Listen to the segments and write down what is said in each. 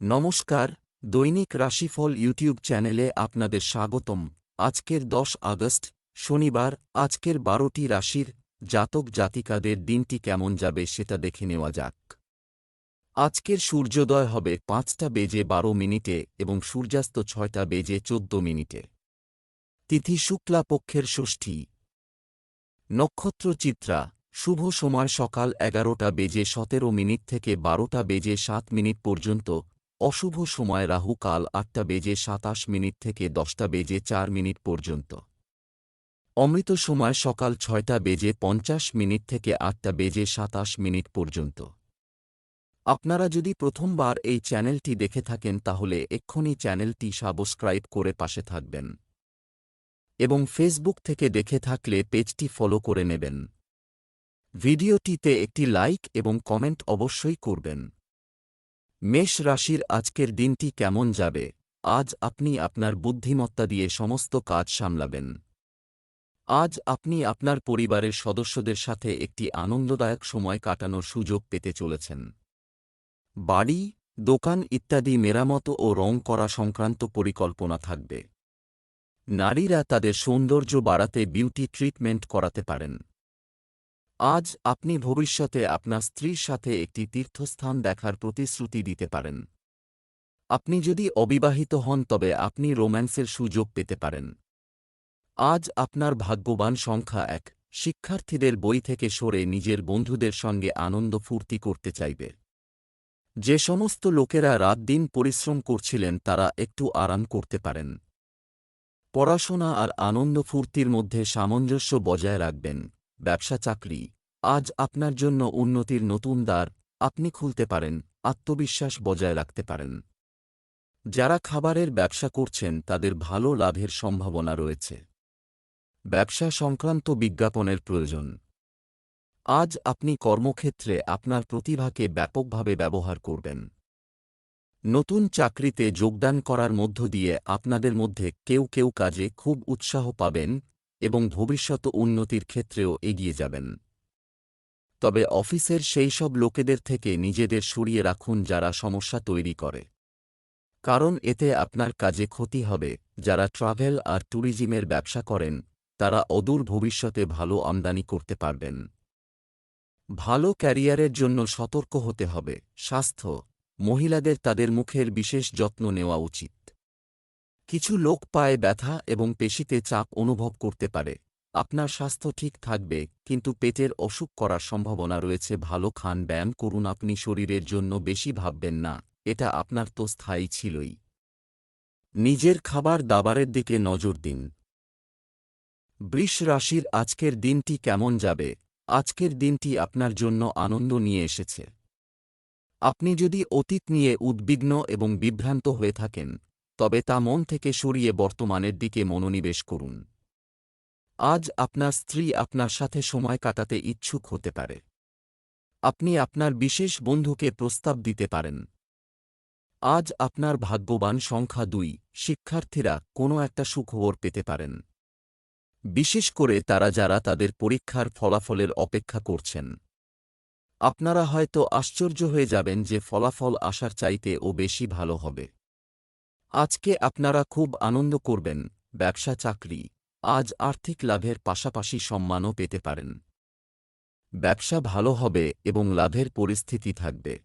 নমস্কার, দৈনিক রাশিফল ইউটিউব চ্যানেলে আপনাদের স্বাগতম। আজকের দশ আগস্ট, শনিবার, আজকের বারোটি রাশির জাতক জাতিকাদের দিনটি কেমন যাবে সেটা দেখে নেওয়া যাক। আজকের সূর্যোদয় হবে পাঁচটা বেজে বারো মিনিটে এবং সূর্যাস্ত ছয়টা বেজে চোদ্দ মিনিটে। তিথি শুক্লা পক্ষের ষষ্ঠী। নক্ষত্র চিত্রা শুভ সময় সকাল এগারোটা বেজে সতেরো মিনিট থেকে বারোটা বেজে সাত মিনিট পর্যন্ত অশুভ সময় রাহু কাল আটটা বেজে সাতাশ মিনিট থেকে দশটা বেজে চার মিনিট পর্যন্ত। অমৃত সময় সকাল ছয়টা বেজে পঞ্চাশ মিনিট থেকে আটটা বেজে সাতাশ মিনিট পর্যন্ত। আপনারা যদি প্রথমবার এই চ্যানেলটি দেখে থাকেন তাহলে এক্ষুনি চ্যানেলটি সাবস্ক্রাইব করে পাশে থাকবেন। এবং ফেসবুক থেকে দেখে থাকলে পেজটি ফলো করে নেবেন। ভিডিওটিতে একটি লাইক এবং কমেন্ট অবশ্যই করবেন। মেষ রাশির আজকের দিনটি কেমন যাবে? আজ আপনি আপনার বুদ্ধিমত্তা দিয়ে সমস্ত কাজ সামলাবেন। আজ আপনি আপনার পরিবারের সদস্যদের সাথে একটি আনন্দদায়ক সময় কাটানোর সুযোগ পেতে চলেছেন। বাড়ি, দোকান ইত্যাদি মেরামত ও রং করা সংক্রান্ত পরিকল্পনা থাকবে। নারীরা তাদের সৌন্দর্য বাড়াতে বিউটি ট্রিটমেন্ট করাতে পারেন। আজ আপনি ভবিষ্যতে আপনার স্ত্রীর সাথে একটি তীর্থস্থান দেখার প্রতিশ্রুতি দিতে পারেন। আপনি যদি অবিবাহিত হন, তবে আপনি রোম্যান্সের সুযোগ পেতে পারেন। আজ আপনার ভাগ্যবান সংখ্যা এক। শিক্ষার্থীদের বই থেকে সরে নিজের বন্ধুদের সঙ্গে আনন্দ ফুর্তি করতে চাইবে। যে সমস্ত লোকেরা রাত দিন পরিশ্রম করছিলেন, তারা একটু আরাম করতে পারেন। পড়াশোনা আর আনন্দ ফুর্তির মধ্যে সামঞ্জস্য বজায় রাখবেন। ব্যবসা চাকরি। আজ আপনার জন্য উন্নতির নতুন দ্বার আপনি খুলতে পারেন, আত্মবিশ্বাস বজায় রাখতে পারেন। যারা খাবারের ব্যবসা করছেন, তাদের ভালো লাভের সম্ভাবনা রয়েছে। ব্যবসা সংক্রান্ত বিজ্ঞাপনের প্রয়োজন। আজ আপনি কর্মক্ষেত্রে আপনার প্রতিভাকে ব্যাপকভাবে ব্যবহার করবেন। নতুন চাকরিতে যোগদান করার মধ্য দিয়ে আপনাদের মধ্যে কেউ কেউ কাজে খুব উৎসাহ পাবেন এবং ভবিষ্যৎ উন্নতির ক্ষেত্রেও এগিয়ে যাবেন। তবে অফিসের সেই সব লোকেদের থেকে নিজেদের সরিয়ে রাখুন যারা সমস্যা তৈরি করে। কারণ এতে আপনার কাজে ক্ষতি হবে, যারা ট্রাভেল আর ট্যুরিজমের ব্যবসা করেন, তারা অদূর ভবিষ্যতে ভালো আমদানি করতে পারবেন। ভালো ক্যারিয়ারের জন্য সতর্ক হতে হবে, স্বাস্থ্য, মহিলাদের তাদের মুখের বিশেষ যত্ন নেওয়া উচিত। কিছু লোক পায়ে ব্যথা এবং পেশিতে চাপ অনুভব করতে পারে। আপনার স্বাস্থ্য ঠিক থাকবে, কিন্তু পেটের অসুখ করার সম্ভাবনা রয়েছে। ভালো খান, ব্যায়াম করুন আপনি, শরীরের জন্য বেশি ভাববেন না, এটা আপনার তো স্থায়ী ছিলই। নিজের খাবার দাবারের দিকে নজর দিন। বৃষ রাশির আজকের দিনটি কেমন যাবে? আজকের দিনটি আপনার জন্য আনন্দ নিয়ে এসেছে। আপনি যদি অতীত নিয়ে উদ্বিগ্ন এবং বিভ্রান্ত হয়ে থাকেন তবে তা মন থেকে সরিয়ে বর্তমানের দিকে মনোনিবেশ করুন। আজ আপনার স্ত্রী আপনার সাথে সময় কাটাতে ইচ্ছুক হতে পারে। আপনি আপনার বিশেষ বন্ধুকে প্রস্তাব দিতে পারেন। আজ আপনার ভাগ্যবান সংখ্যা দুই, শিক্ষার্থীরা কোনো একটা সুখবর পেতে পারেন। বিশেষ করে তারা যারা তাদের পরীক্ষার ফলাফলের অপেক্ষা করছেন। আপনারা হয়তো আশ্চর্য হয়ে যাবেন যে ফলাফল আসার চাইতে ও বেশি ভালো হবে। আজকে আপনারা খুব আনন্দ করবেন, ব্যবসা চাকরি, আজ আর্থিক লাভের পাশাপাশি সম্মানও পেতে পারেন। ব্যবসা ভালো হবে এবং লাভের পরিস্থিতি থাকবে।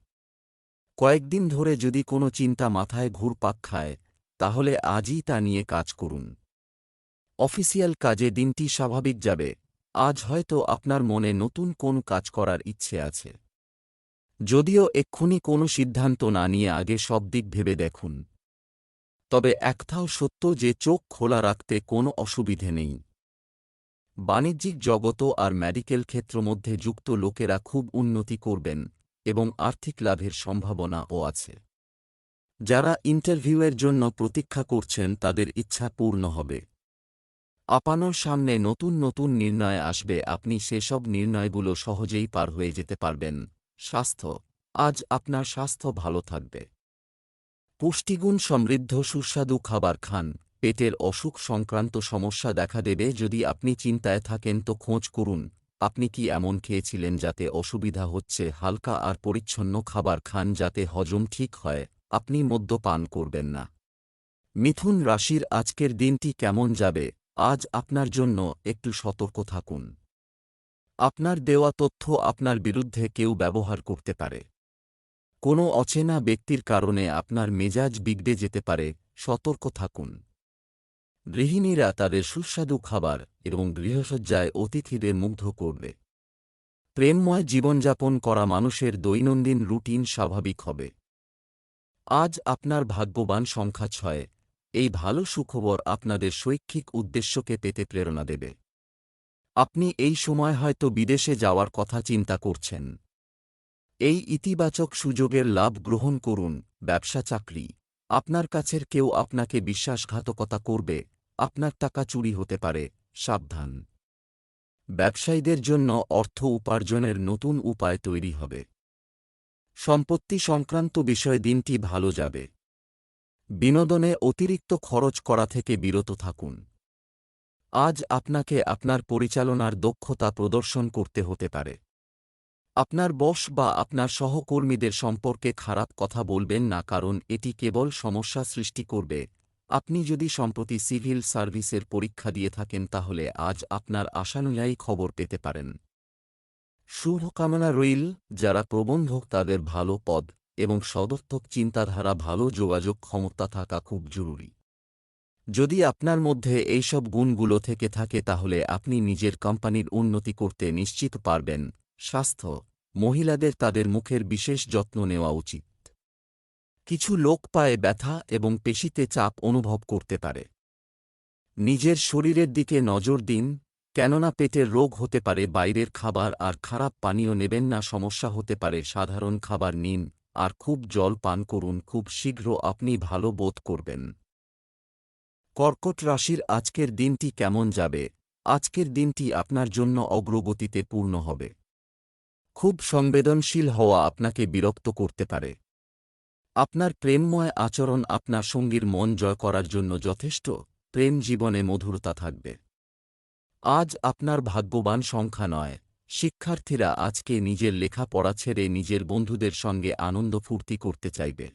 কয়েকদিন ধরে যদি কোনো চিন্তা মাথায় ঘুরপাক খায়, তাহলে আজই তা নিয়ে কাজ করুন। অফিসিয়াল কাজে দিনটি স্বাভাবিক যাবে, আজ হয়তো আপনার মনে নতুন কোন কাজ করার ইচ্ছে আছে। যদিও এক্ষুনি কোনো সিদ্ধান্ত না নিয়ে আগে সব দিক ভেবে দেখুন। তবে একথাও সত্য যে চোখ খোলা রাখতে কোনো অসুবিধে নেই। বাণিজ্যিক জগত আর মেডিকেল ক্ষেত্র মধ্যে যুক্ত লোকেরা খুব উন্নতি করবেন এবং আর্থিক লাভের সম্ভাবনাও আছে। যারা ইন্টারভিউয়ের জন্য প্রতীক্ষা করছেন তাদের ইচ্ছা পূর্ণ হবে। আপানোর সামনে নতুন নতুন নির্ণয় আসবে, আপনি সেসব নির্ণয়গুলো সহজেই পার হয়ে যেতে পারবেন। স্বাস্থ্য, আজ আপনার স্বাস্থ্য ভালো থাকবে। পুষ্টিগুণ সমৃদ্ধ সুস্বাদু খাবার খান। পেটের অসুখ সংক্রান্ত সমস্যা দেখা দেবে। যদি আপনি চিন্তায় থাকেন, তো খোঁজ করুন। আপনি কি এমন খেয়েছিলেন যাতে অসুবিধা হচ্ছে? হালকা আর পরিচ্ছন্ন খাবার খান যাতে হজম ঠিক হয়। আপনি মদ্যপান করবেন না। মিথুন রাশির আজকের দিনটি কেমন যাবে? আজ আপনার জন্য একটু সতর্ক থাকুন। আপনার দেওয়া তথ্য আপনার বিরুদ্ধে কেউ ব্যবহার করতে পারে। কোনো অচেনা ব্যক্তির কারণে আপনার মেজাজ বিগড়ে যেতে পারে, সতর্ক থাকুন। গৃহিণীরা তাদের সুস্বাদু খাবার এবং গৃহসজ্জায় অতিথিদের মুগ্ধ করবে। প্রেমময় জীবনযাপন করা মানুষের দৈনন্দিন রুটিন স্বাভাবিক হবে। আজ আপনার ভাগ্যবান সংখ্যা ছয়। এই ভালো সুখবর আপনাদের শৈক্ষিক উদ্দেশ্যকে পেতে প্রেরণা দেবে। আপনি এই সময় হয়তো বিদেশে যাওয়ার কথা চিন্তা করছেন। এই ইতিবাচক সুযোগের লাভ গ্রহণ করুন, ব্যবসা চাকরি। আপনার কাছের কেউ আপনাকে বিশ্বাসঘাতকতা করবে, আপনার টাকা চুরি হতে পারে, সাবধান। ব্যবসায়ীদের জন্য অর্থ উপার্জনের নতুন উপায় তৈরি হবে। সম্পত্তি সংক্রান্ত বিষয়ে দিনটি ভালো যাবে। বিনোদনে অতিরিক্ত খরচ করা থেকে বিরত থাকুন। আজ আপনাকে আপনার পরিচালনার দক্ষতা প্রদর্শন করতে হতে পারে। আপনার বস বা আপনার সহকর্মীদের সম্পর্কে খারাপ কথা বলবেন না কারণ এটি কেবল সমস্যা সৃষ্টি করবে। আপনি যদি সম্প্রতি সিভিল সার্ভিসের পরীক্ষা দিয়ে থাকেন তাহলে আজ আপনার আশানুযায়ী খবর পেতে পারেন। শুভকামনা রইল, যারা প্রবন্ধক তাদের ভালো পদ এবং সদর্থক চিন্তাধারা, ভালো যোগাযোগ ক্ষমতা থাকা খুব জরুরি। যদি আপনার মধ্যে এইসব গুণগুলো থেকে থাকে তাহলে আপনি নিজের কোম্পানির উন্নতি করতে নিশ্চিত পারবেন। স্বাস্থ্য, মহিলাদের তাদের মুখের বিশেষ যত্ন নেওয়া উচিত। কিছু লোক পায়ে ব্যথা এবং পেশিতে চাপ অনুভব করতে পারে। নিজের শরীরের দিকে নজর দিন, কেননা পেটের রোগ হতে পারে, বাইরের খাবার আর খারাপ পানীয় নেবেন না, সমস্যা হতে পারে, সাধারণ খাবার নিন, আর খুব জল পান করুন, খুব শীঘ্র আপনি ভালো বোধ করবেন। কর্কট রাশির আজকের দিনটি কেমন যাবে? আজকের দিনটি আপনার জন্য অগ্রগতিতে পূর্ণ হবে। খুব সংবেদনশীল হওয়া আপনাকে বিরক্ত করতে পারে। আপনার প্রেমময় আচরণ আপনার সঙ্গীর মন জয় করার জন্য যথেষ্ট, প্রেম জীবনে মধুরতা থাকবে। আজ আপনার ভাগ্যবান সংখ্যা নয়, শিক্ষার্থীরা আজকে নিজের লেখাপড়া ছেড়ে নিজের বন্ধুদের সঙ্গে আনন্দ ফুর্তি করতে চাইবে।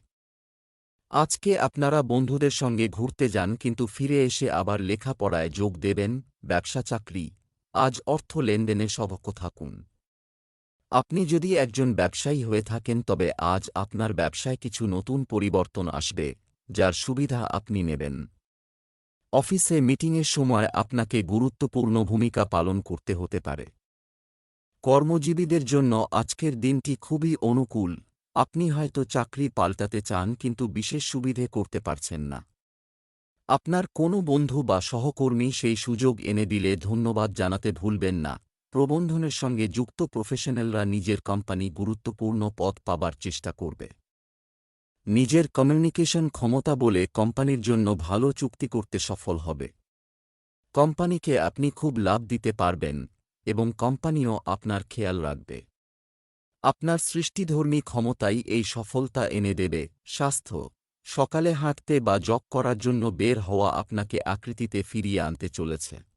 আজকে আপনারা বন্ধুদের সঙ্গে ঘুরতে যান কিন্তু ফিরে এসে আবার লেখাপড়ায় যোগ দেবেন, ব্যবসা, চাকরি। আজ অর্থ লেনদেনে সবক্ষ থাকুন। আপনি যদি একজন ব্যবসায়ী হয়ে থাকেন, তবে আজ আপনার ব্যবসায় কিছু নতুন পরিবর্তন আসবে, যার সুবিধা আপনি নেবেন। অফিসে মিটিংয়ের সময় আপনাকে গুরুত্বপূর্ণ ভূমিকা পালন করতে হতে পারে। কর্মজীবীদের জন্য আজকের দিনটি খুবই অনুকূল। আপনি হয়তো চাকরি পাল্টাতে চান, কিন্তু বিশেষ সুবিধে করতে পারছেন না। আপনার কোনো বন্ধু বা সহকর্মী সেই সুযোগ এনে দিলে ধন্যবাদ জানাতে ভুলবেন না। প্রবন্ধনের সঙ্গে যুক্ত প্রফেশনালরা নিজের কোম্পানি গুরুত্বপূর্ণ পদ পাবার চেষ্টা করবে। নিজের কমিউনিকেশন ক্ষমতা বলে কোম্পানির জন্য ভালো চুক্তি করতে সফল হবে। কোম্পানিকে আপনি খুব লাভ দিতে পারবেন এবং কোম্পানিও আপনার খেয়াল রাখবে। আপনার সৃষ্টিধর্মী ক্ষমতাই এই সফলতা এনে দেবে। স্বাস্থ্য, সকালে হাঁটতে বা জগ করার জন্য বের হওয়া আপনাকে আকৃতিতে ফিরিয়ে আনতে চলেছে।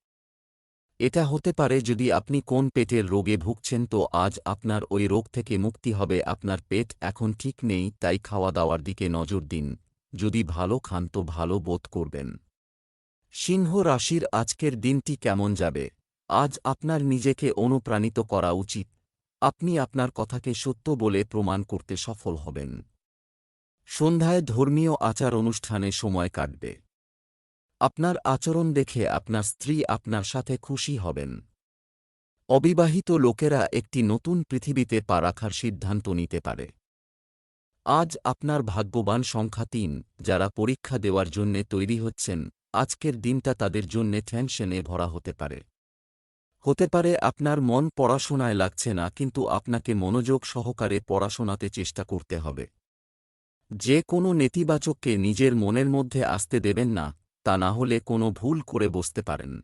এটা হতে পারে যদি আপনি কোন পেটের রোগে ভুগছেন তো আজ আপনার ওই রোগ থেকে মুক্তি হবে, আপনার পেট এখন ঠিক নেই, তাই খাওয়া দাওয়ার দিকে নজর দিন। যদি ভালো খান তো ভালো বোধ করবেন। সিংহ রাশির আজকের দিনটি কেমন যাবে? আজ আপনার নিজেকে অনুপ্রাণিত করা উচিত। আপনি আপনার কথাকে সত্য বলে প্রমাণ করতে সফল হবেন। সন্ধ্যায় ধর্মীয় আচার অনুষ্ঠানে সময় কাটবে। আপনার আচরণ দেখে আপনার স্ত্রী আপনার সাথে খুশি হবেন। অবিবাহিত লোকেরা একটি নতুন পৃথিবীতে পা রাখার সিদ্ধান্ত নিতে পারে। আজ আপনার ভাগ্যবান সংখ্যা তিন, যারা পরীক্ষা দেওয়ার জন্যে তৈরি হচ্ছেন, আজকের দিনটা তাদের জন্যে টেনশনে ভরা হতে পারে। হতে পারে আপনার মন পড়াশোনায় লাগছে না, কিন্তু আপনাকে মনোযোগ সহকারে পড়াশোনাতে চেষ্টা করতে হবে। যে কোনো নেতিবাচককে নিজের মনের মধ্যে আসতে দেবেন না তা না হলে কোনো ভুল করে বসতে পারেন।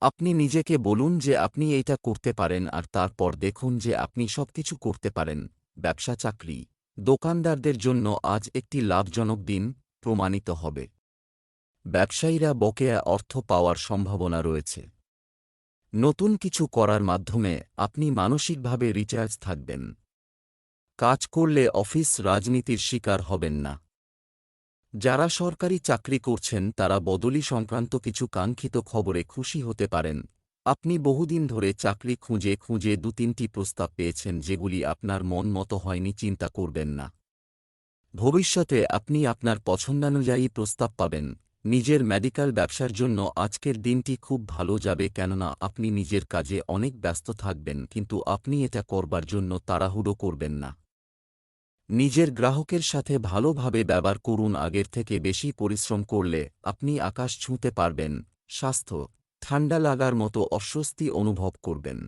আপনি নিজেকে বলুন যে আপনি এইটা করতে পারেন আর তারপর দেখুন যে আপনি সবকিছু করতে পারেন। ব্যবসা, চাকরি, দোকানদারদের জন্য আজ একটি লাভজনক দিন প্রমাণিত হবে। ব্যবসায়ীরা বকেয়া অর্থ পাওয়ার সম্ভাবনা রয়েছে। নতুন কিছু করার মাধ্যমে আপনি মানসিকভাবে রিচার্জ থাকবেন। কাজ করলে অফিস রাজনীতির শিকার হবেন না। যারা সরকারি চাকরি করছেন, তারা বদলি সংক্রান্ত কিছু কাঙ্ক্ষিত খবরে খুশি হতে পারেন। আপনি বহুদিন ধরে চাকরি খুঁজে খুঁজে দু তিনটি প্রস্তাব পেয়েছেন, যেগুলি আপনার মন মতো হয়নি, চিন্তা করবেন না। ভবিষ্যতে আপনি আপনার পছন্দানুযায়ী প্রস্তাব পাবেন। নিজের মেডিকেল ব্যবসার জন্য আজকের দিনটি খুব ভালো যাবে, কেননা আপনি নিজের কাজে অনেক ব্যস্ত থাকবেন, কিন্তু আপনি এটা করবার জন্য তাড়াহুড়ো করবেন না। নিজের গ্রাহকের সাথে ভালোভাবে ব্যবহার করুন আগের থেকে বেশি পরিশ্রম করলে আপনি আকাশ ছুঁতে পারবেন, স্বাস্থ্য ঠান্ডা লাগার মতো অস্বস্তি অনুভব করবেন।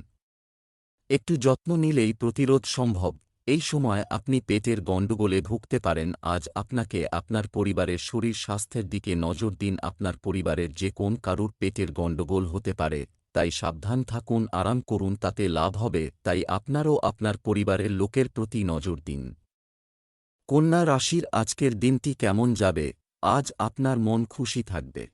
একটু যত্ন নিলেই প্রতিরোধ সম্ভব। এই সময় আপনি পেটের গণ্ডগোলে ভুগতে পারেন, আজ আপনাকে আপনার পরিবারের শরীর স্বাস্থ্যের দিকে নজর দিন, আপনার পরিবারের যে কোন কারুর পেটের গণ্ডগোল হতে পারে, তাই সাবধান থাকুন, আরাম করুন, তাতে লাভ হবে, তাই আপনারও আপনার পরিবারের লোকের প্রতি নজর দিন। কন্যা রাশির আজকের দিনটি কেমন যাবে? আজ আপনার মন খুশি থাকবে।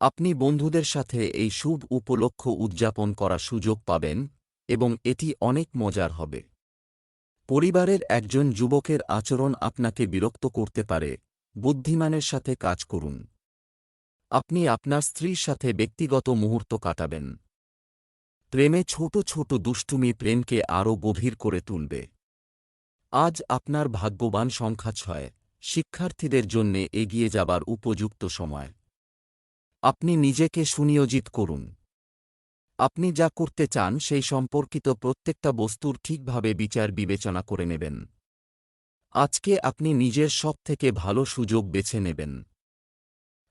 আপনি বন্ধুদের সাথে এই শুভ উপলক্ষ উদযাপন করার সুযোগ পাবেন এবং এটি অনেক মজার হবে। পরিবারের একজন যুবকের আচরণ আপনাকে বিরক্ত করতে পারে, বুদ্ধিমানের সাথে কাজ করুন। আপনি আপনার স্ত্রীর সাথে ব্যক্তিগত মুহূর্ত কাটাবেন। প্রেমে ছোট ছোট দুষ্টুমি প্রেমকে আরও গভীর করে তুলবে। আজ আপনার ভাগ্যবান সংখ্যা ছয়, শিক্ষার্থীদের জন্যে এগিয়ে যাবার উপযুক্ত সময়। আপনি নিজেকে সুনিয়োজিত করুন। আপনি যা করতে চান সেই সম্পর্কিত প্রত্যেকটা বস্তুর ঠিকভাবে বিচার বিবেচনা করে নেবেন। আজকে আপনি নিজের সব থেকে ভালো সুযোগ বেছে নেবেন।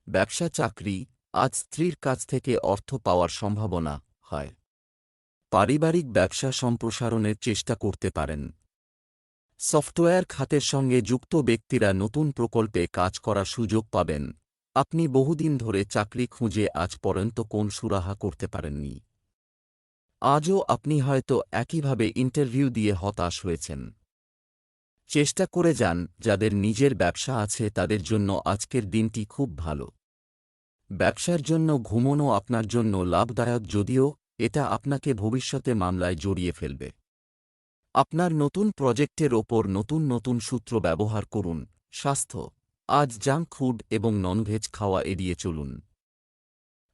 ব্যবসা চাকরি আজ স্ত্রীর কাছ থেকে অর্থ পাওয়ার সম্ভাবনা হয়। পারিবারিক ব্যবসা সম্প্রসারণের চেষ্টা করতে পারেন। সফটওয়্যার খাতের সঙ্গে যুক্ত ব্যক্তিরা নতুন প্রকল্পে কাজ করার সুযোগ পাবেন। আপনি বহুদিন ধরে চাকরি খুঁজে আজ পর্যন্ত কোন সুরাহা করতে পারেননি। আজও আপনি হয়তো একইভাবে ইন্টারভিউ দিয়ে হতাশ হয়েছেন। চেষ্টা করে যান, যাদের নিজের ব্যবসা আছে তাদের জন্য আজকের দিনটি খুব ভালো। ব্যবসার জন্য ঘুমনো আপনার জন্য লাভদায়ক যদিও এটা আপনাকে ভবিষ্যতে মামলায় জড়িয়ে ফেলবে। আপনার নতুন প্রজেক্টের ওপর নতুন নতুন সূত্র ব্যবহার করুন। স্বাস্থ্য, আজ জাঙ্ক ফুড এবং ননভেজ খাওয়া এড়িয়ে চলুন।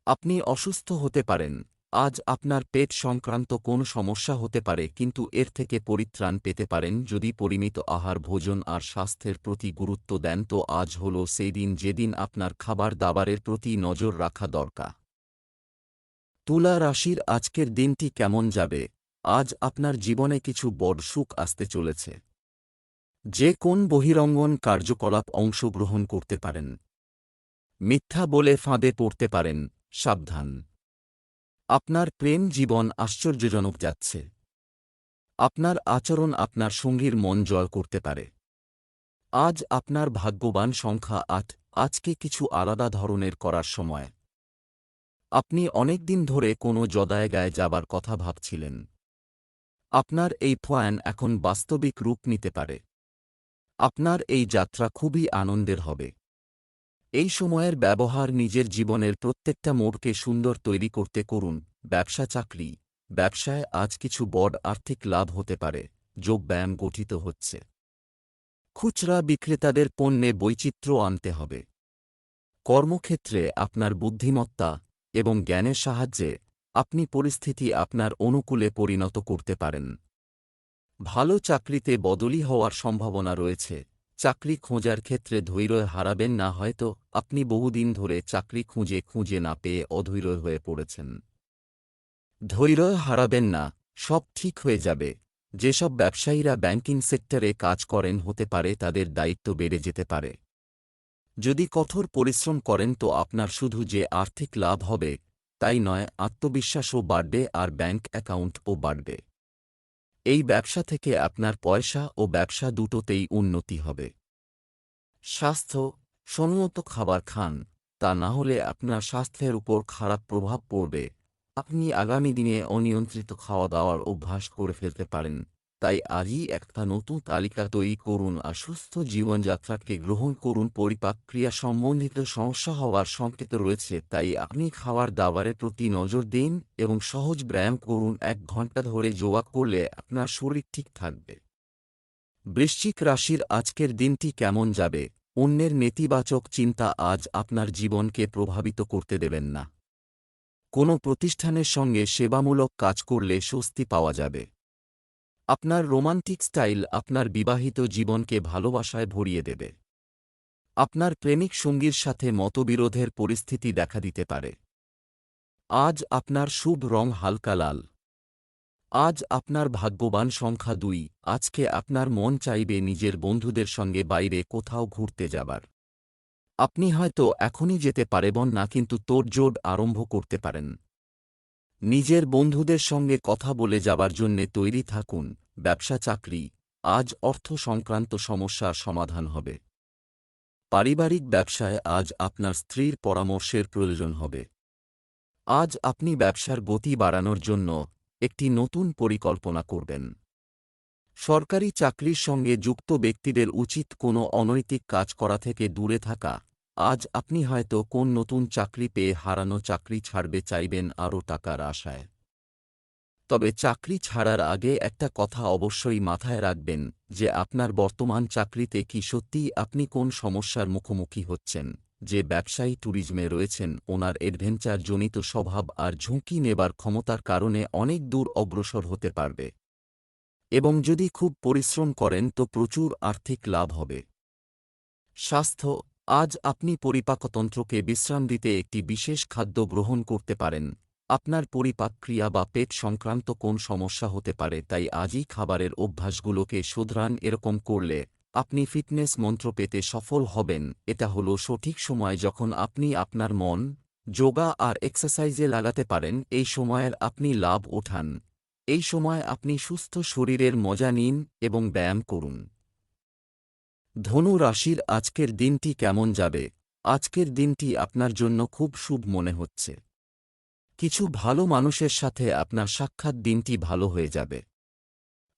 আপনি অসুস্থ হতে পারেন, আজ আপনার পেট সংক্রান্ত কোন সমস্যা হতে পারে কিন্তু এর থেকে পরিত্রাণ পেতে পারেন যদি পরিমিত আহার, ভোজন আর স্বাস্থ্যের প্রতি গুরুত্ব দেন তো আজ হল সেই দিন যেদিন আপনার খাবার দাবারের প্রতি নজর রাখা দরকার। তুলা রাশির আজকের দিনটি কেমন যাবে? আজ আপনার জীবনে কিছু বড় সুখ আসতে চলেছে। যে কোন বহিরঙ্গন কার্যকলাপ অংশগ্রহণ করতে পারেন। মিথ্যা বলে ফাঁদে পড়তে পারেন, সাবধান। আপনার প্রেম জীবন আশ্চর্যজনক যাচ্ছে। আপনার আচরণ আপনার সঙ্গীর মন জয় করতে পারে। আজ আপনার ভাগ্যবান সংখ্যা আট, আজকে কিছু আলাদা ধরনের করার সময়। আপনি অনেক দিন ধরে কোনো জদায়গায় যাবার কথা ভাবছিলেন। আপনার এই প্ল্যান এখন বাস্তবিক রূপ নিতে পারে। আপনার এই যাত্রা খুবই আনন্দের হবে। এই সময়ের ব্যবহার নিজের জীবনের প্রত্যেকটা মোড়কে সুন্দর তৈরি করতে করুন। ব্যবসা চাকরি। ব্যবসায় আজ কিছু বড় আর্থিক লাভ হতে পারে যোগব্যায়াম গঠিত হচ্ছে। খুচরা বিক্রেতাদের পণ্যে বৈচিত্র্য আনতে হবে। কর্মক্ষেত্রে আপনার বুদ্ধিমত্তা এবং জ্ঞানের সাহায্যে আপনি পরিস্থিতি আপনার অনুকূলে পরিণত করতে পারেন। ভালো চাকরিতে বদলি হওয়ার সম্ভাবনা রয়েছে। চাকরি খোঁজার ক্ষেত্রে ধৈর্য হারাবেন না, হয়তো আপনি বহুদিন ধরে চাকরি খুঁজে খুঁজে না পেয়ে অধৈর্য হয়ে পড়েছেন। ধৈর্য হারাবেন না, সব ঠিক হয়ে যাবে। যেসব ব্যবসায়ীরা ব্যাংকিং সেক্টরে কাজ করেন, হতে পারে তাদের দায়িত্ব বেড়ে যেতে পারে। যদি কঠোর পরিশ্রম করেন, তো আপনার শুধু যে আর্থিক লাভ হবে তাই নয় আত্মবিশ্বাসও বাড়বে আর ব্যাংক অ্যাকাউন্টও বাড়বে। এই ব্যবসা থেকে আপনার পয়সা ও ব্যবসা দুটোতেই উন্নতি হবে। স্বাস্থ্য, সম্মত খাবার খান, তা না হলে আপনার স্বাস্থ্যের উপর খারাপ প্রভাব পড়বে। আপনি আগামী দিনে অনিয়ন্ত্রিত খাওয়া দাওয়ার অভ্যাস করে ফেলতে পারেন। তাই আজই একটা নতুন তালিকা তৈরি করুন আর সুস্থ জীবনযাত্রাকে গ্রহণ করুন। পরিপাক ক্রিয়া সম্বন্ধিত সমস্যা হওয়ার সংকেত রয়েছে, তাই আপনি খাওয়ার দাবারের প্রতি নজর দিন এবং সহজ ব্যায়াম করুন। এক ঘণ্টা ধরে যোগা করলে আপনার শরীর ঠিক থাকবে। বৃশ্চিক রাশির আজকের দিনটি কেমন যাবে? অন্যের নেতিবাচক চিন্তা আজ আপনার জীবনকে প্রভাবিত করতে দেবেন না। কোনো প্রতিষ্ঠানের সঙ্গে সেবামূলক কাজ করলে স্বস্তি পাওয়া যাবে। আপনার রোমান্টিক স্টাইল আপনার বিবাহিত জীবনকে ভালোবাসায় ভরিয়ে দেবে। আপনার প্রেমিক সঙ্গীর সাথে মতবিরোধের পরিস্থিতি দেখা দিতে পারে। আজ আপনার শুভ রং হালকা লাল। আজ আপনার ভাগ্যবান সংখ্যা দুই। আজকে আপনার মন চাইবে নিজের বন্ধুদের সঙ্গে বাইরে কোথাও ঘুরতে যাবার। আপনি হয়তো এখনই যেতে পারেবন না, কিন্তু তোড়জোড় আরম্ভ করতে পারেন। নিজের বন্ধুদের সঙ্গে কথা বলে যাবার জন্যে তৈরি থাকুন, ব্যবসা চাকরি, আজ অর্থ সংক্রান্ত সমস্যার সমাধান হবে। পারিবারিক ব্যবসায় আজ আপনার স্ত্রীর পরামর্শের প্রয়োজন হবে। আজ আপনি ব্যবসার গতি বাড়ানোর জন্য একটি নতুন পরিকল্পনা করবেন। সরকারি চাকরির সঙ্গে যুক্ত ব্যক্তিদের উচিত কোনো অনৈতিক কাজ করা থেকে দূরে থাকা আজ আপনি হয়তো কোন নতুন চাকরি পেয়ে হারানো চাকরি ছাড়বে চাইবেন আরও টাকার আশায়। তবে চাকরি ছাড়ার আগে একটা কথা অবশ্যই মাথায় রাখবেন যে আপনার বর্তমান চাকরিতে কি সত্যিই আপনি কোন সমস্যার মুখোমুখি হচ্ছেন। যে ব্যবসায়ী ট্যুরিজমে রয়েছেন, ওনার অ্যাডভেঞ্চারজনিত স্বভাব আর ঝুঁকি নেবার ক্ষমতার কারণে অনেক দূর অগ্রসর হতে পারবে। এবং যদি খুব পরিশ্রম করেন তো প্রচুর আর্থিক লাভ হবে। স্বাস্থ্য আজ আপনি পরিপাকতন্ত্রকে বিশ্রাম দিতে একটি বিশেষ খাদ্য গ্রহণ করতে পারেন। আপনার পরিপাক ক্রিয়া বা পেট সংক্রান্ত কোন সমস্যা হতে পারে তাই আজই খাবারের অভ্যাসগুলোকে শোধরান এরকম করলে আপনি ফিটনেস মন্ত্র পেতে সফল হবেন। এটা হল সঠিক সময় যখন আপনি আপনার মন, যোগা আর এক্সারসাইজে লাগাতে পারেন, এই সময়ের আপনি লাভ ওঠান। এই সময় আপনি সুস্থ শরীরের মজা নিন এবং ব্যায়াম করুন। ধনু রাশির আজকের দিনটি কেমন যাবে? আজকের দিনটি আপনার জন্য খুব শুভ মনে হচ্ছে। কিছু ভালো মানুষের সাথে আপনার সাক্ষাৎ দিনটি ভালো হয়ে যাবে।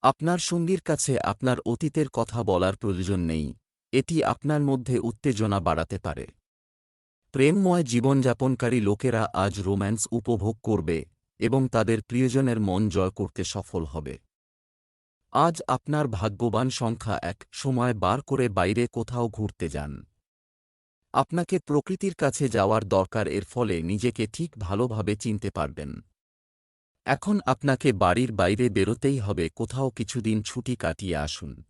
আপনার সঙ্গীর কাছে আপনার অতীতের কথা বলার প্রয়োজন নেই। এটি আপনার মধ্যে উত্তেজনা বাড়াতে পারে। প্রেমময় জীবনযাপনকারী লোকেরা আজ রোম্যান্স উপভোগ করবে এবং তাদের প্রিয়জনের মন জয় করতে সফল হবে। আজ আপনার ভাগ্যবান সংখ্যা এক, সময় বার করে বাইরে কোথাও ঘুরতে যান। আপনাকে প্রকৃতির কাছে যাওয়ার দরকার, এর ফলে নিজেকে ঠিক ভালোভাবে চিনতে পারবেন। এখন আপনাকে বাড়ির বাইরে বেরোতেই হবে, কোথাও কিছুদিন ছুটি কাটিয়ে আসুন।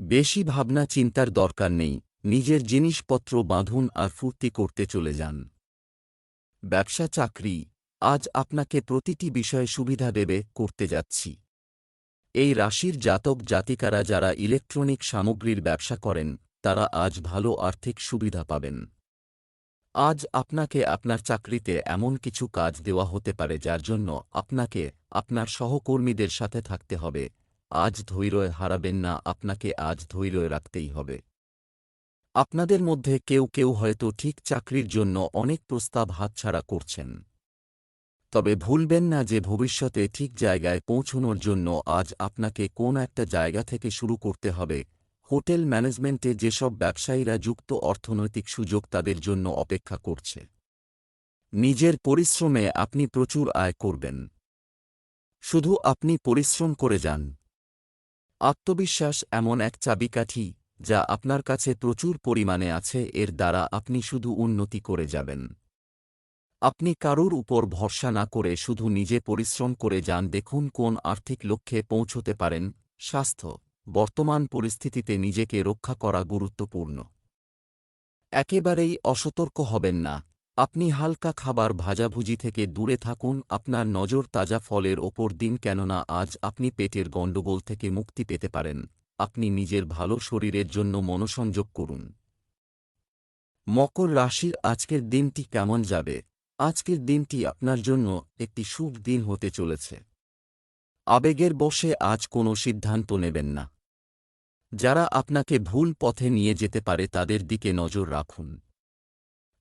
বেশি ভাবনা চিন্তার দরকার নেই, নিজের জিনিসপত্র বাঁধুন আর ফুর্তি করতে চলে যান। ব্যবসা চাকরি, আজ আপনাকে প্রতিটি বিষয়ে সুবিধা দেবে, করতে যাচ্ছি। এই রাশির জাতক জাতিকারা যারা ইলেকট্রনিক সামগ্রীর ব্যবসা করেন, তারা আজ ভালো আর্থিক সুবিধা পাবেন। আজ আপনাকে আপনার চাকরিতে এমন কিছু কাজ দেওয়া হতে পারে যার জন্য আপনাকে আপনার সহকর্মীদের সাথে থাকতে হবে। আজ ধৈর্য হারাবেন না, আপনাকে আজ ধৈর্য রাখতেই হবে। আপনাদের মধ্যে কেউ কেউ হয়তো ঠিক চাকরির জন্য অনেক প্রস্তাব হাতছাড়া করছেন। তবে ভুলবেন না যে ভবিষ্যতে ঠিক জায়গায় পৌঁছনোর জন্য আজ আপনাকে কোন একটা জায়গা থেকে শুরু করতে হবে। হোটেল ম্যানেজমেন্টে যেসব ব্যবসায়ীরা যুক্ত অর্থনৈতিক সুযোগ তাদের জন্য অপেক্ষা করছে। নিজের পরিশ্রমে আপনি প্রচুর আয় করবেন। শুধু আপনি পরিশ্রম করে যান। আত্মবিশ্বাস এমন এক চাবিকাঠি যা আপনার কাছে প্রচুর পরিমাণে আছে, এর দ্বারা আপনি শুধু উন্নতি করে যাবেন। আপনি কারুর উপর ভরসা না করে শুধু নিজে পরিশ্রম করে যান। দেখুন কোন আর্থিক লক্ষ্যে পৌঁছতে পারেন। স্বাস্থ্য। বর্তমান পরিস্থিতিতে নিজেকে রক্ষা করা গুরুত্বপূর্ণ। একেবারেই অসতর্ক হবেন না। আপনি হালকা খাবার ভাজাভুজি থেকে দূরে থাকুন। আপনার নজর তাজা ফলের ওপর দিন, কেননা আজ আপনি পেটের গণ্ডগোল থেকে মুক্তি পেতে পারেন। আপনি নিজের ভালো শরীরের জন্য মনোসংযোগ করুন। মকর রাশির আজকের দিনটি কেমন যাবে? আজকের দিনটি আপনার জন্য একটি শুভ দিন হতে চলেছে। আবেগের বসে আজ কোনো সিদ্ধান্ত নেবেন না। যারা আপনাকে ভুল পথে নিয়ে যেতে পারে, তাদের দিকে নজর রাখুন।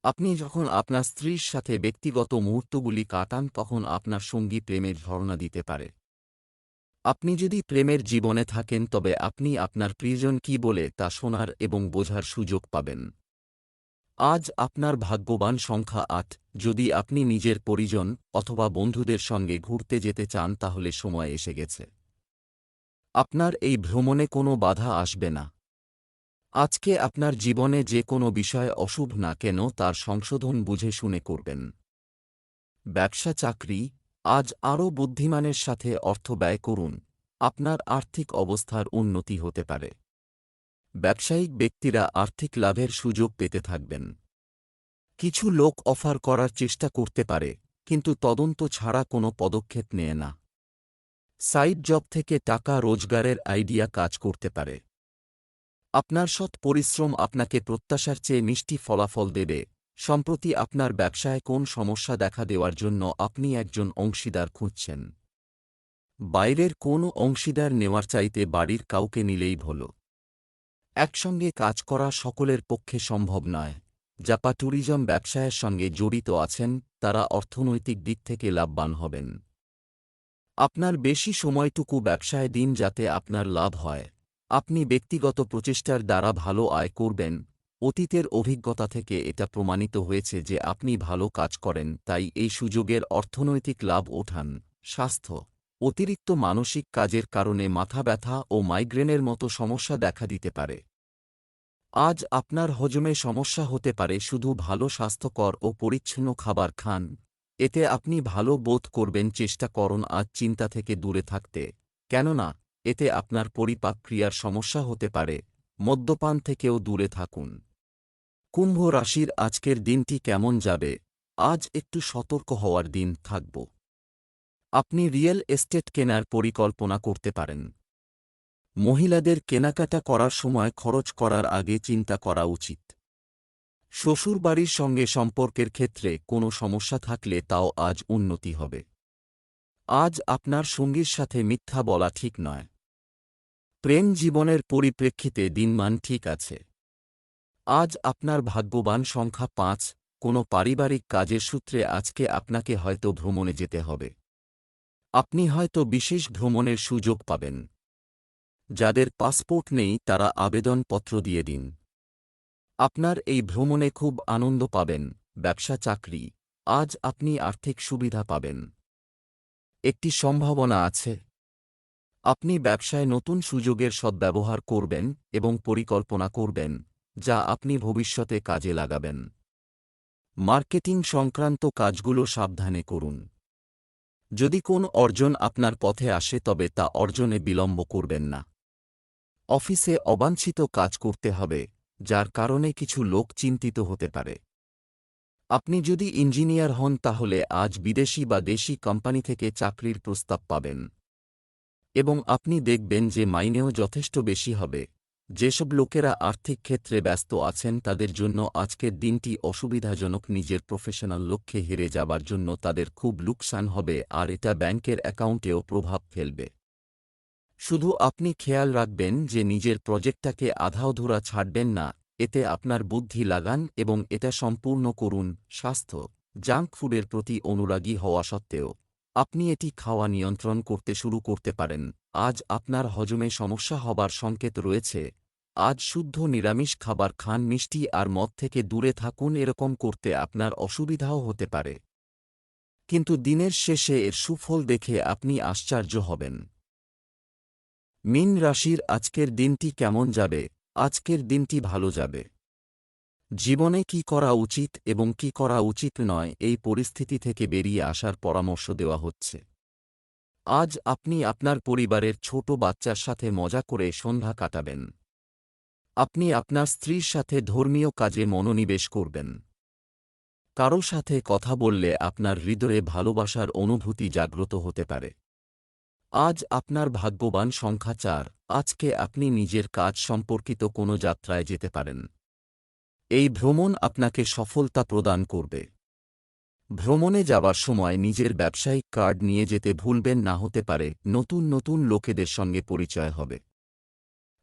আপনি যখন আপনার স্ত্রীর সাথে ব্যক্তিগত মুহূর্তগুলি কাটান, তখন আপনার সঙ্গী প্রেমের ঝর্ণা দিতে পারে। আপনি যদি প্রেমের জীবনে থাকেন, তবে আপনি আপনার প্রিয়জন কি বলে তা শোনার এবং বোঝার সুযোগ পাবেন। আজ আপনার ভাগ্যবান সংখ্যা আট। যদি আপনি নিজের পরিজন অথবা বন্ধুদের সঙ্গে ঘুরতে যেতে চান, তাহলে সময় এসে গেছে। আপনার এই ভ্রমণে কোনো বাধা আসবে না। আজকে আপনার জীবনে যে কোনো বিষয় অশুভ না কেন, তার সংশোধন বুঝে শুনে করবেন। ব্যবসা, চাকরি, আজ আরও বুদ্ধিমানের সাথে অর্থ ব্যয় করুন। আপনার আর্থিক অবস্থার উন্নতি হতে পারে। ব্যবসায়িক ব্যক্তিরা আর্থিক লাভের সুযোগ পেতে থাকবেন। কিছু লোক অফার করার চেষ্টা করতে পারে, কিন্তু তদন্ত ছাড়া কোনো পদক্ষেপ নেয় না। সাইড জব থেকে টাকা রোজগারের আইডিয়া কাজ করতে পারে। আপনার সৎ পরিশ্রম আপনাকে প্রত্যাশার চেয়ে মিষ্টি ফলাফল দেবে, সম্প্রতি আপনার ব্যবসায় কোন সমস্যা দেখা দেওয়ার জন্য আপনি একজন অংশীদার খুঁজছেন। বাইরের কোনো অংশীদার নেওয়ার চাইতে বাড়ির কাউকে নিলেই ভালো। একসঙ্গে কাজ করা সকলের পক্ষে সম্ভব নয়। জাপা ট্যুরিজম ব্যবসায়ের সঙ্গে জড়িত আছেন, তারা অর্থনৈতিক দিক থেকে লাভবান হবেন। আপনার বেশি সময়টুকু ব্যবসায় দিন যাতে আপনার লাভ হয়। আপনি ব্যক্তিগত প্রচেষ্টার দ্বারা ভালো আয় করবেন। অতীতের অভিজ্ঞতা থেকে এটা প্রমাণিত হয়েছে যে আপনি ভালো কাজ করেন, তাই এই সুযোগের অর্থনৈতিক লাভ ওঠান। স্বাস্থ্য। অতিরিক্ত মানসিক কাজের কারণে মাথা ব্যথা ও মাইগ্রেনের মতো সমস্যা দেখা দিতে পারে। আজ আপনার হজমে সমস্যা হতে পারে, শুধু ভালো স্বাস্থ্যকর ও পরিচ্ছন্ন খাবার খান। এতে আপনি ভালো বোধ করবেন, চেষ্টা করুন আজ চিন্তা থেকে দূরে থাকতে। কেননা, এতে আপনার পরিপাক ক্রিয়ার সমস্যা হতে পারে। মদ্যপান থেকেও দূরে থাকুন। কুম্ভ রাশির আজকের দিনটি কেমন যাবে? আজ একটু সতর্ক হওয়ার দিন থাকব। আপনি রিয়েল এস্টেট কেনার পরিকল্পনা করতে পারেন। মহিলাদের কেনাকাটা করার সময় খরচ করার আগে চিন্তা করা উচিত। শ্বশুরবাড়ির সঙ্গে সম্পর্কের ক্ষেত্রে কোনো সমস্যা থাকলে তাও আজ উন্নতি হবে। আজ আপনার সঙ্গীর সাথে মিথ্যা বলা ঠিক নয়। প্রেম জীবনের পরিপ্রেক্ষিতে দিনমান ঠিক আছে। আজ আপনার ভাগ্যবান সংখ্যা পাঁচ, কোনো পারিবারিক কাজের সূত্রে আজকে আপনাকে হয়তো ভ্রমণে যেতে হবে। আপনি হয়তো বিশেষ ভ্রমণের সুযোগ পাবেন। যাদের পাসপোর্ট নেই তারা আবেদনপত্র দিয়ে দিন। আপনার এই ভ্রমণে খুব আনন্দ পাবেন, ব্যবসা চাকরি, আজ আপনি আর্থিক সুবিধা পাবেন। একটি সম্ভাবনা আছে। আপনি ব্যবসায় নতুন সুযোগের সদ্ব্যবহার করবেন এবং পরিকল্পনা করবেন, যা আপনি ভবিষ্যতে কাজে লাগাবেন। মার্কেটিং সংক্রান্ত কাজগুলো সাবধানে করুন। যদি কোন অর্জন আপনার পথে আসে তবে তা অর্জনে বিলম্ব করবেন না। অফিসে অবাঞ্ছিত কাজ করতে হবে, যার কারণে কিছু লোক চিন্তিত হতে পারে। আপনি যদি ইঞ্জিনিয়ার হন তাহলে আজ বিদেশি বা দেশি কোম্পানি থেকে চাকরির প্রস্তাব পাবেন। এবং আপনি দেখবেন যে মাইনেও যথেষ্ট বেশি হবে। যেসব লোকেরা আর্থিক ক্ষেত্রে ব্যস্ত আছেন তাদের জন্য আজকের দিনটি অসুবিধাজনক। নিজের প্রফেশনাল লক্ষ্যে হেরে যাবার জন্য তাদের খুব লোকসান হবে, আর এটা ব্যাংকের অ্যাকাউন্টেও প্রভাব ফেলবে। শুধু আপনি খেয়াল রাখবেন যে নিজের প্রজেক্টটাকে আধাওধুরা ছাড়বেন না, এতে আপনার বুদ্ধি লাগান এবং এটা সম্পূর্ণ করুন, স্বাস্থ্য, জাঙ্ক ফুডের প্রতি অনুরাগী হওয়া সত্ত্বেও। আপনি এটি খাওয়া নিয়ন্ত্রণ করতে শুরু করতে পারেন। আজ আপনার হজমে সমস্যা হবার সংকেত রয়েছে। আজ শুদ্ধ নিরামিষ খাবার খান, মিষ্টি আর মদ থেকে দূরে থাকুন, এরকম করতে আপনার অসুবিধাও হতে পারে। কিন্তু দিনের শেষে এর সুফল দেখে আপনি আশ্চর্য হবেন। মিন রাশির আজকের দিনটি কেমন যাবে? আজকের দিনটি ভালো যাবে। জীবনে কি করা উচিত এবং কি করা উচিত নয় এই পরিস্থিতি থেকে বেরিয়ে আসার পরামর্শ দেওয়া হচ্ছে। আজ আপনি আপনার পরিবারের ছোট বাচ্চার সাথে মজা করে সন্ধ্যা কাটাবেন। আপনি আপনার স্ত্রীর সাথে ধর্মীয় কাজে মনোনিবেশ করবেন। কারও সাথে কথা বললে আপনার হৃদয়ে ভালোবাসার অনুভূতি জাগ্রত হতে পারে। আজ আপনার ভাগ্যবান সংখ্যা চার। আজকে আপনি নিজের কাজ সম্পর্কিত কোনো যাত্রায় যেতে পারেন। এই ভ্রমণ আপনাকে সফলতা প্রদান করবে। ভ্রমণে যাবার সময় নিজের ব্যবসায়িক কার্ড নিয়ে যেতে ভুলবেন না হতে পারে, নতুন নতুন লোকেদের সঙ্গে পরিচয় হবে।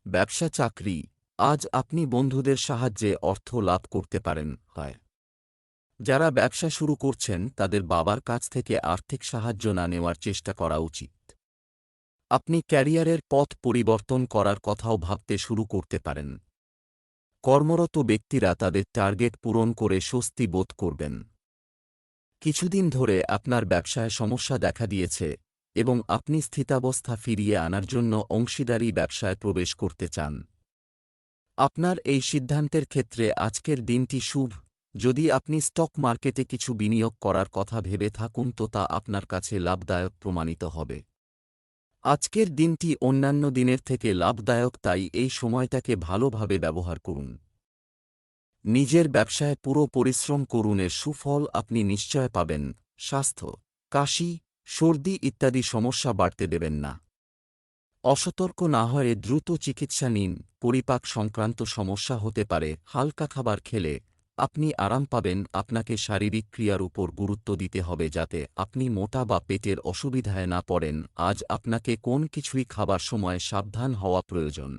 ব্যবসা চাকরি। আজ আপনি বন্ধুদের সাহায্যে অর্থ লাভ করতে পারেন, হয়। যারা ব্যবসা শুরু করছেন, তাদের বাবার কাছ থেকে আর্থিক সাহায্য না নেওয়ার চেষ্টা করা উচিত। আপনি ক্যারিয়ারের পথ পরিবর্তন করার কথাও ভাবতে শুরু করতে পারেন। কর্মরত ব্যক্তিরা তাদের টার্গেট পূরণ করে স্বস্তি বোধ করবেন। কিছুদিন ধরে আপনার ব্যবসায় সমস্যা দেখা দিয়েছে এবং আপনি স্থিতাবস্থা ফিরিয়ে আনার জন্য অংশীদারি ব্যবসায় প্রবেশ করতে চান। আপনার এই সিদ্ধান্তের ক্ষেত্রে আজকের দিনটি শুভ। যদি আপনি স্টক মার্কেটে কিছু বিনিয়োগ করার কথা ভেবে থাকুন তো তা আপনার কাছে লাভদায়ক প্রমাণিত হবে। আজকের দিনটি অন্যান্য দিনের থেকে লাভদায়ক, তাই এই সময়টাকে ভালোভাবে ব্যবহার করুন। নিজের ব্যবসায় পুরো পরিশ্রম করুন, এর সুফল আপনি নিশ্চয় পাবেন। স্বাস্থ্য, কাশি, সর্দি ইত্যাদি সমস্যা বাড়তে দেবেন না। অসতর্ক না হয়ে দ্রুত চিকিৎসা নিন। পরিপাক সংক্রান্ত সমস্যা হতে পারে। হালকা খাবার খেলে আপনি আরাম পাবেন, আপনাকে শারীরিক ক্রিয়ার উপর গুরুত্ব দিতে হবে যাতে আপনি মোটা বা পেটের অসুবিধায় না পড়েন। আজ আপনাকে কোন কিছুই খাবার সময় সাবধান হওয়া প্রয়োজন।